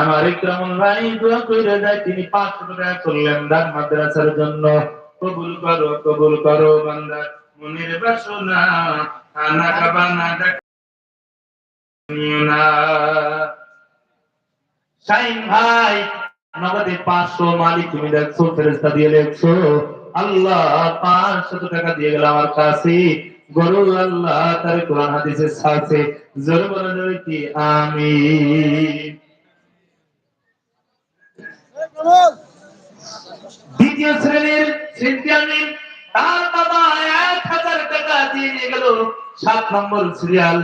আমার ইকরামুল ভাই দোয়া কইরা যায়, তিনি 500 টাকা করলেন দান মাদ্রাসার জন্য। কবুল করো কবুল করো বান্দা বাসনা ভাই, নগদে 500 মালিক তুমি দেখছ আল্লাহ 500 টাকা দিয়ে কাছে। গরু আল্লাহ তার কি? দ্বিতীয় শ্রেণির সিদ্ধান্ত তার বাবা এক হাজার টাকা দিয়ে নিয়ে গেল সাত নম্বর সিরিয়াল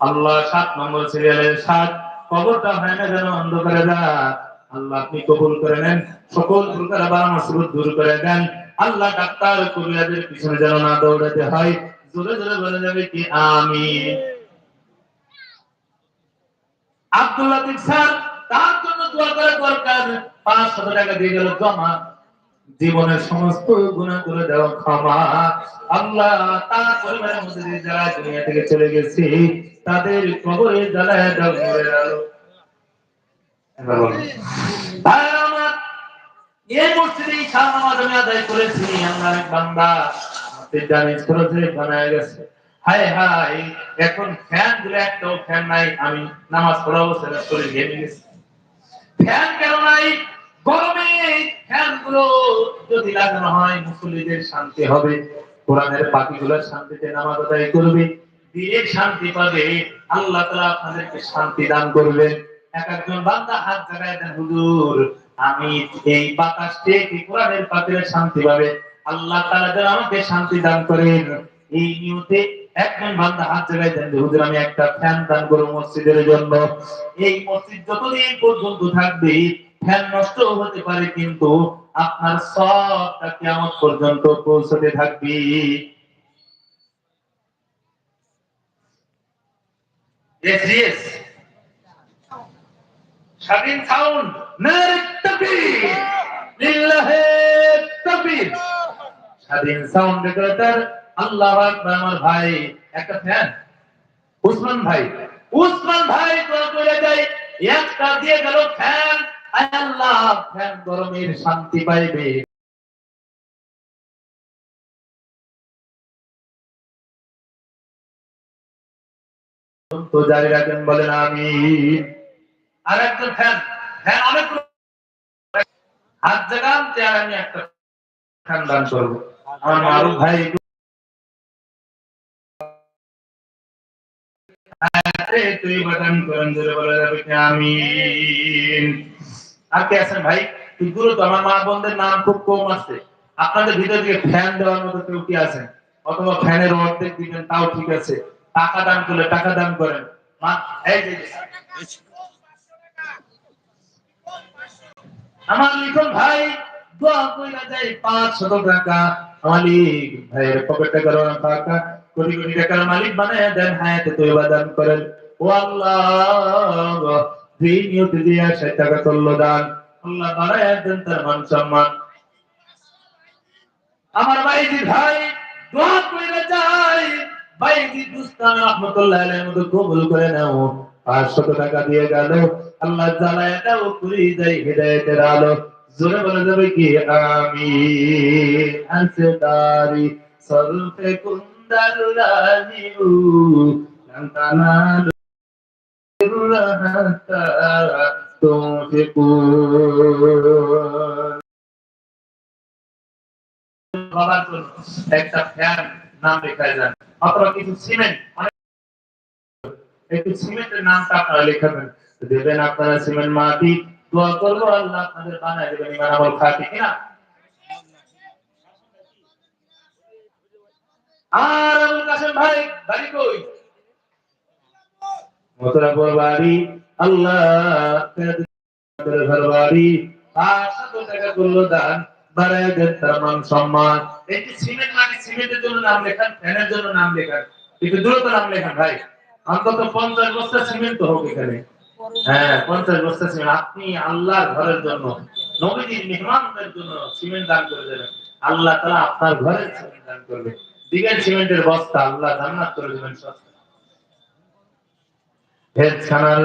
আল্লাহ সাত নম্বর সিরিয়ালের সাত কবরটা হয় না যেন অন্ধকারে রাত আল্লাহ আপনি কবুল করে নেন, সকল প্রকার বাবা দূর করে দেন। আল্লাহ ডাক্তার কবিরাজের পিছনে যেন না দৌড়াতে হয়। জোরে জোরে বলে যাবে কি, আমিন। আব্দুল লতিফ স্যার, তার করা জীবনের সমস্ত গুণা করে দেওয়া ক্ষমা। আল্লাহ তার পরিবারের মধ্যে যারা দুনিয়া থেকে চলে গেছে, তাদের কবরে জ্বালায় আমি আমরা হায় এখন ফ্যান ফ্যান নাই, আমি নামাজ পড়া অবস্থায় শরীর ঘেমে গেছে। ফ্যান কেন নাই? গরমে ফ্যানগুলো যদি লাগানো হয়, মুসল্লিদের শান্তি হবে। কোরআনের পাখিগুলোর শান্তিতে নামাজ আদায় করবে। দিনের শান্তি পাবে। আল্লাহ তাআলা আপনাদেরকে শান্তি দান করবেন। এক একজন বান্দা হাত জাগায় দেন, হুজুর, আমি এই বাতাস থেকে কোরআনের পাখির শান্তি পাবে? আল্লাহ তাআলা যেন আমাকে শান্তি দান করেন। এই নিয়তে একজন বান্দা হাত জাগায় দেন যে, আমি একটা ফ্যান দান করব মসজিদের জন্য। এই মসজিদ যতদিন পর্যন্ত থাকবে ফ্যান নষ্ট হতে পারে কিন্তু আপনার সবটা কিয়ামত পর্যন্ত পৌঁছতে থাকবে. স্বাধীন স্বাধীন সাউন্ড আল্লাহু আমার ভাই, একটা ফ্যান উসমান ভাই। উসমান ভাই করে দেয় একটা দিয়ে গেল ফ্যান আল্লাহ ফ্যান গরমের শান্তি পাইবে। তো আমি আর একটা ফ্যান আমি একটা ভাই ভাই? গুরু তো আমার মা বোনদের নাম খুব কম আছে। আপনাদের ভিতর থেকে ফ্যান দেওয়ার মতো কেউ কি আছেন? অথবা ফ্যানের অর্ধেক দিবেন, তাও ঠিক আছে। টাকা দান করলে টাকা দান করেন। আমার লিখন ভাই, দোয়া কইরা যায় পাঁচশত টাকা। মালিক ভাইয়ের পকেটে করো টাকা। কোটি কোটি মালিক বানায় দেন, হায়াতে তো দান করেন। ও আল্লাহ যেই টাকা দান। আল্লাহ বানায় দেন তার মান সম্মান। আমার ভাইজি ভাই, দোয়া কইরা যায় ভাইজি দুস্তান রহমতুল্লাহ আলাইহির মতো কবুল করে নাও। টাকা দিয়ে গেল। আল্লাহ জ্বালায় দাও পুরি যাই, হৃদয়তের আলো। জোরে বলে যাবে কি? আমি আছে তারি তুনফিকুন বাবার জন্য একটা ফ্যান নাম লেখা যান অথবা কিছু সিমেন্ট একটু সিমেন্টের নামটা আপনারা লেখাবেন দেবেন আপনারা সিমেন্ট মাটি দোয়া করব আল্লাহ আপনাদের বানায় দেবেন খাটি কিনা আর আবুল কাসেম ভাই, বাড়ি কই? বাড়ি, আল্লাহ ঘর বাড়ি। পাঁচশো টাকা করল দান, বাড়ায় দেন তার মান সম্মান। সিমেন্ট মাটি সিমেন্টের জন্য নাম লেখান, ফ্যানের জন্য নাম লেখান। একটু নাম লেখান ভাই। অন্তত পঞ্চাশ বস্তা সিমেন্ট হোক এখানে। হ্যাঁ পঞ্চাশ বস্তা সিমেন্ট। আপনি আল্লাহর ঘরের জন্য, নবীজির মেহমানদের জন্য সিমেন্ট দান করে দেবেন। আল্লাহ তারা আপনার ঘরের সিমেন্ট দান করবে। দিবেন সিমেন্টের বস্তা আল্লাহ জান্নাত করে দেবেন সস্তা ভেদ খানার